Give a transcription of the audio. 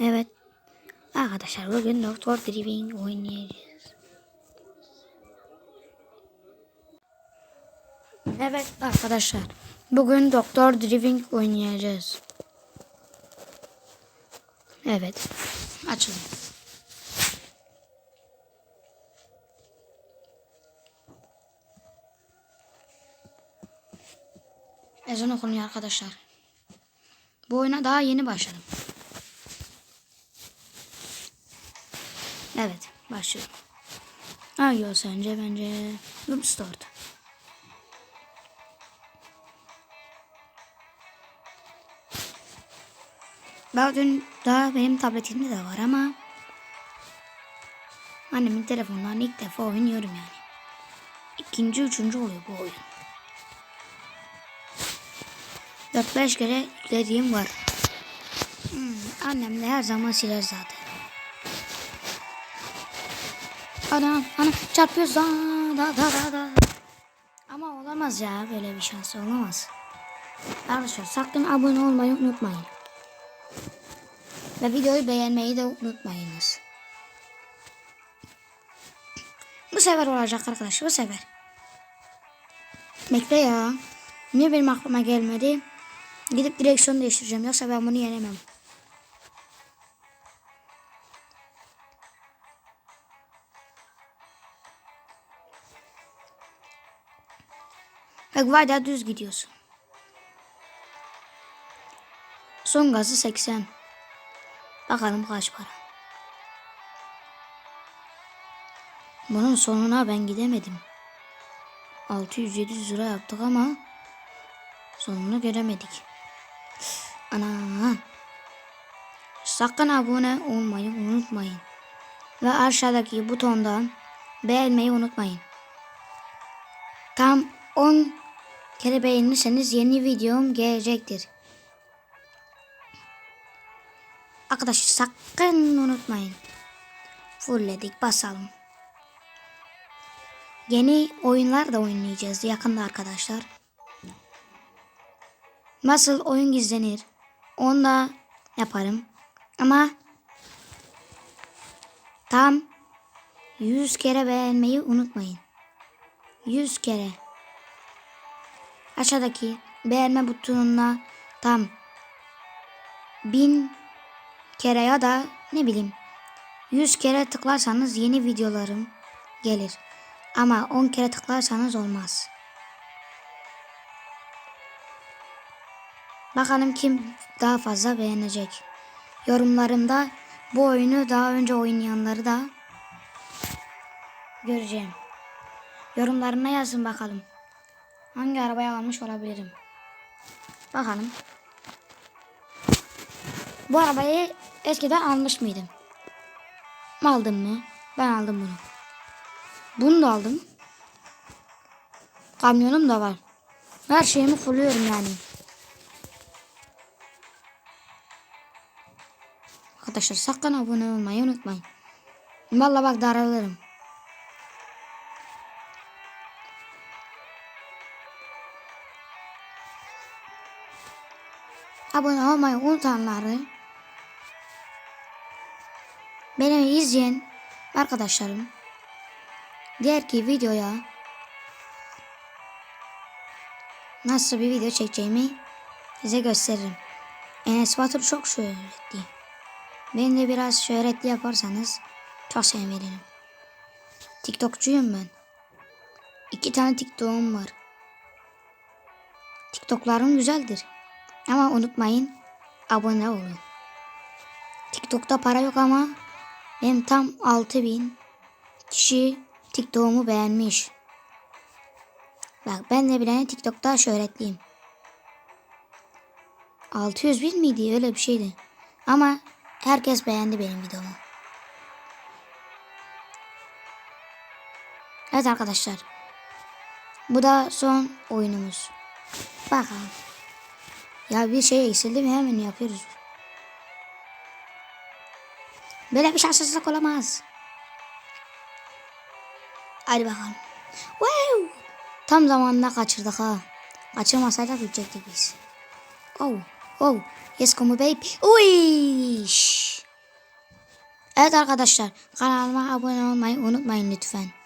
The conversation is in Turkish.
Evet. Arkadaşlar bugün Doktor Driving oynayacağız. Evet arkadaşlar. Bugün Doktor Driving oynayacağız. Evet. Açalım. Ezan okunuyor arkadaşlar. Bu oyuna daha yeni başladım. Evet, başlıyorum. Hangi o sence? Bence Noob Start. Daha dün daha benim tabletimde de var ama annemin telefonundan ilk defa oynuyorum yani. İkinci, üçüncü oluyor bu oyun. 4-5 kere yüklediğim var. Hmm, annem de her zaman siler zaten. Ana ana çarpıyoruz da da da da. Ama olamaz ya böyle bir şans olamaz. Arkadaşlar sakın abone olmayı unutmayın. Ve videoyu beğenmeyi de unutmayınız. Bu sefer olacak arkadaşlar bu sefer. Bekle ya. Niye benim aklıma gelmedi? Gidip direksiyon değiştireceğim yoksa ben bunu yenemem. Bak var ya düz gidiyorsun. Son gazı 80. Bakalım kaç para. Bunun sonuna ben gidemedim. 600-700 lira yaptık ama sonunu göremedik. Ana. Sakın abone olmayı unutmayın. Ve aşağıdaki butondan beğenmeyi unutmayın. Tam 10 kere beğenirseniz yeni videom gelecektir. Arkadaşlar sakın unutmayın. Fullledik basalım. Yeni oyunlar da oynayacağız yakında arkadaşlar. Nasıl oyun gizlenir onu da yaparım. Ama tam 100 kere beğenmeyi unutmayın. 100 kere. Aşağıdaki beğenme butonuna tam 1000 kere ya da ne bileyim 100 kere tıklarsanız yeni videolarım gelir. Ama 10 kere tıklarsanız olmaz. Bakalım kim daha fazla beğenecek. Yorumlarımda bu oyunu daha önce oynayanları da göreceğim. Yorumlarına yazın bakalım. Hangi arabaya almış olabilirim? Bakalım. Bu arabayı eskiden almış mıydım? Aldım mı? Ben aldım bunu. Bunu da aldım. Kamyonum da var. Her şeyimi fulluyorum yani. Arkadaşlar sakın abone olmayı unutmayın. Vallahi bak daralırım. Abone olmayı unutanları beni izleyen arkadaşlarım diğer ki videoya nasıl bir video çekeceğimi size gösteririm. Enes Batur çok şöhretli. Beni de biraz şöhretli yaparsanız çok sevinirim. TikTokçuyum ben. İki tane TikTok'um var. TikTok'larım güzeldir. Ama unutmayın abone olun. TikTok'ta para yok ama benim tam 6000 kişi TikTok'umu beğenmiş. Bak ben de bile TikTok'ta şöhretliyim. 600 bin miydi öyle bir şeydi. Ama herkes beğendi benim videomu. Evet arkadaşlar. Bu da son oyunumuz. Bakalım. Ya bir şey eksildi mi hemen yapıyoruz. Böyle bir şanssızlık olamaz. Hadi bakalım. Wow. Tam zamanında kaçırdık ha. Kaçırmasaydık gidecektik biz. Oh. Oh. Yes come baby. Uy. Evet arkadaşlar kanalıma abone olmayı unutmayın lütfen.